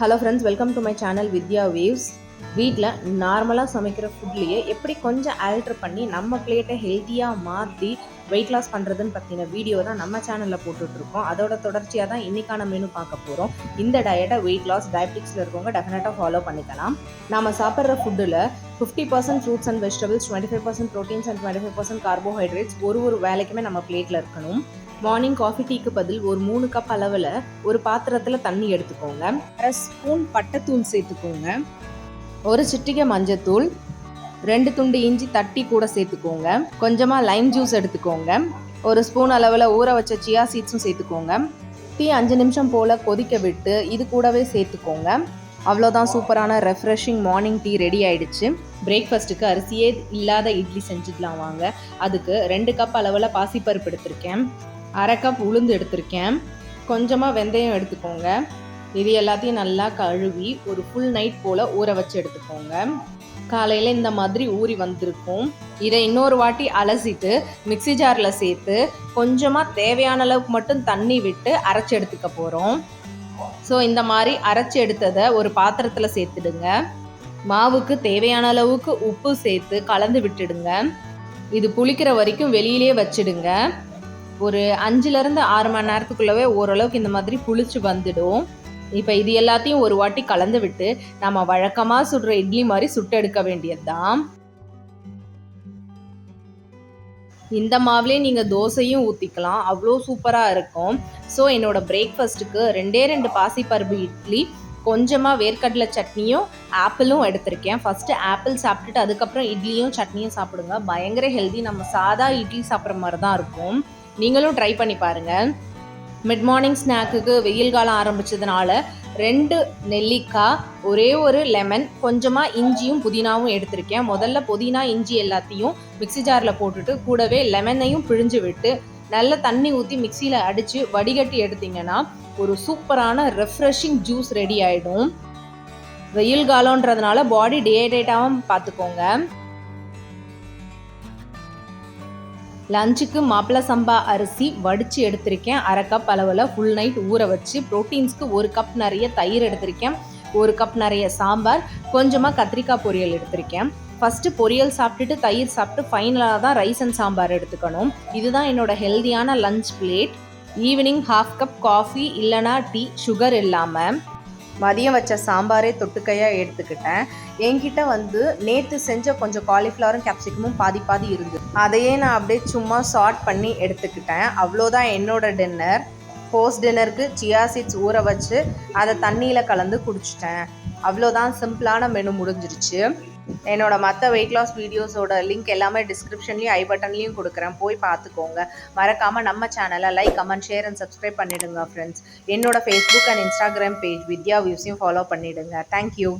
Hello friends welcome to my channel Vidya waves வீட்டில் நார்மலாக சமைக்கிற ஃபுட்லேயே எப்படி கொஞ்சம் ஆல்ட்ரு பண்ணி நம்ம பிளேட்டை ஹெல்த்தியாக மாற்றி வெயிட் லாஸ் பண்ணுறதுன்னு பற்றின வீடியோ தான் நம்ம சேனலில் போட்டுட்ருக்கோம். அதோட தொடர்ச்சியாக தான் இன்றைக்கான மெனு பார்க்க போகிறோம் இந்த டயட்டை வெயிட் லாஸ் டயபெட்டிக்ஸில் இருக்கவங்க டெஃபினட்டாக ஃபாலோ பண்ணிக்கலாம். நம்ம சாப்பிட்ற ஃபுட்டில் fifty percent fruits and vegetables twenty five percent proteins and twenty five percent carbohydrates ஒரு ஒரு வேலைக்குமே நம்ம பிளேட்டில் இருக்கணும். மார்னிங் காஃபி டீக்கு பதில் ஒரு மூணு கப் அளவில் ஒரு பாத்திரத்தில் தண்ணி எடுத்துக்கோங்க. அரை ஸ்பூன் பட்டைத்தூள் சேர்த்துக்கோங்க. ஒரு சிட்டிகை மஞ்சத்தூள் ரெண்டு துண்டு இஞ்சி தட்டி கூட சேர்த்துக்கோங்க. கொஞ்சமாக லைம் ஜூஸ் எடுத்துக்கோங்க. ஒரு ஸ்பூன் அளவில் ஊற வச்ச சியா சீட்ஸும் சேர்த்துக்கோங்க. டீ அஞ்சு நிமிஷம் போல் கொதிக்க விட்டு இது கூடவே சேர்த்துக்கோங்க. அவ்வளோதான் சூப்பரான ரெஃப்ரெஷிங் மார்னிங் டீ ரெடி ஆயிடுச்சு. பிரேக்ஃபாஸ்ட்டுக்கு அரிசியே இல்லாத இட்லி செஞ்சுக்கலாம் வாங்க. அதுக்கு ரெண்டு கப் அளவில் பாசிப்பருப்பு எடுத்திருக்கேன். அரை கப் உளுந்து எடுத்திருக்கேன். கொஞ்சமாக வெந்தயம் எடுத்துக்கோங்க. இது எல்லாத்தையும் நல்லா கழுவி ஒரு ஃபுல் நைட் போல் ஊற வச்சு எடுத்துக்கோங்க. காலையில் இந்த மாதிரி ஊறி வந்திருக்கும். இதை இன்னொரு வாட்டி அலசிட்டு மிக்ஸி ஜாரில் சேர்த்து கொஞ்சமாக தேவையான அளவுக்கு மட்டும் தண்ணி விட்டு அரைச்சி எடுத்துக்க போகிறோம் ஸோ இந்த மாதிரி அரைச்சி எடுத்ததை ஒரு பாத்திரத்தில் சேர்த்துடுங்க. மாவுக்கு தேவையான அளவுக்கு உப்பு சேர்த்து கலந்து விட்டுடுங்க. இது புளிக்கிற வரைக்கும் வெளியிலே வச்சிடுங்க. ஒரு அஞ்சுலேருந்து ஆறு மணி நேரத்துக்குள்ளவே ஓரளவுக்கு இந்த மாதிரி புளிச்சு வந்துடும். இப்போ இது எல்லாத்தையும் ஒரு வாட்டி கலந்து விட்டு நம்ம வழக்கமாக சுடுற இட்லி மாதிரி சுட்டெடுக்க வேண்டியது தான் இந்த மாவுலேயே நீங்கள் தோசையும் ஊற்றிக்கலாம் அவ்வளோ சூப்பராக இருக்கும். ஸோ என்னோடய பிரேக்ஃபாஸ்ட்டுக்கு ரெண்டே ரெண்டு பாசிப்பருப்பு இட்லி கொஞ்சமாக வேர்க்கடலை சட்னியும் ஆப்பிளும் எடுத்திருக்கேன். ஃபஸ்ட்டு ஆப்பிள் சாப்பிட்டுட்டு அதுக்கப்புறம் இட்லியும் சட்னியும் சாப்பிடுங்க. பயங்கர ஹெல்தி நம்ம சாதா இட்லி சாப்பிட்ற மாதிரி தான் இருக்கும். நீங்களும் ட்ரை பண்ணி பாருங்கள் மிட் மார்னிங் ஸ்நாக்குக்கு வெயில் காலம் ஆரம்பித்ததுனால ரெண்டு நெல்லிக்காய் ஒரே ஒரு லெமன் கொஞ்சமாக இஞ்சியும் புதினாவும் எடுத்திருக்கேன். முதல்ல புதினா இஞ்சி எல்லாத்தையும் மிக்ஸி ஜாரில் போட்டுட்டு கூடவே லெமனையும் பிழிஞ்சு விட்டு நல்ல தண்ணி ஊற்றி மிக்சியில் அடித்து வடிகட்டி எடுத்திங்கன்னா ஒரு சூப்பரான ரெஃப்ரெஷிங் ஜூஸ் ரெடி ஆகிடும் வெயில் காலன்றதுனால பாடி டிஹைட்ரேட்டாகவும் பார்த்துக்கோங்க லஞ்சுக்கு மாப்பிள சம்பா அரிசி வடித்து எடுத்திருக்கேன். அரை கப் அளவில் ஃபுல் நைட் ஊற வச்சு ப்ரோட்டீன்ஸ்க்கு ஒரு கப் நிறைய தயிர் எடுத்திருக்கேன். ஒரு கப் நிறைய சாம்பார் கொஞ்சமாக கத்திரிக்காய் பொரியல் எடுத்திருக்கேன். ஃபஸ்ட்டு பொரியல் சாப்பிட்டுட்டு தயிர் சாப்பிட்டு ஃபைனலாக தான் ரைஸ் அண்ட் சாம்பார் எடுத்துக்கணும். இதுதான் என்னோட ஹெல்தியான lunch plate evening half cup coffee இல்லைனா டீ சுகர் இல்லாமல் மதியம் வச்ச சாம்பாரே தொட்டுக்கையாக எடுத்துக்கிட்டேன். என்கிட்ட வந்து நேற்று செஞ்ச கொஞ்சம் காலிஃப்ளவரும் கேப்சிகமும் பாதி பாதி இருந்து அதையே நான் அப்படியே சும்மா சார்ட் பண்ணி எடுத்துக்கிட்டேன். அவ்வளோதான் என்னோட டின்னர் போஸ்ட் டின்னருக்கு சியா சீட்ஸ் ஊற வச்சு அதை தண்ணியில் கலந்து குடிச்சிட்டேன். அவ்வளோதான் சிம்பிளான மெனு முடிஞ்சிருச்சு. என்னோட மற்ற வெயிட் லாஸ் வீடியோஸோட லிங்க் எல்லாமே டிஸ்கிரிப்ஷன்லையும் ஐ பட்டன்லையும் கொடுக்குறேன். போய் பார்த்துக்கோங்க. மறக்காமல் நம்ம சேனலை like comment share and subscribe பண்ணிவிடுங்க ஃப்ரெண்ட்ஸ் என்னோட Facebook and Instagram page Vidya வியூஸையும் follow பண்ணிவிடுங்க தேங்க்யூ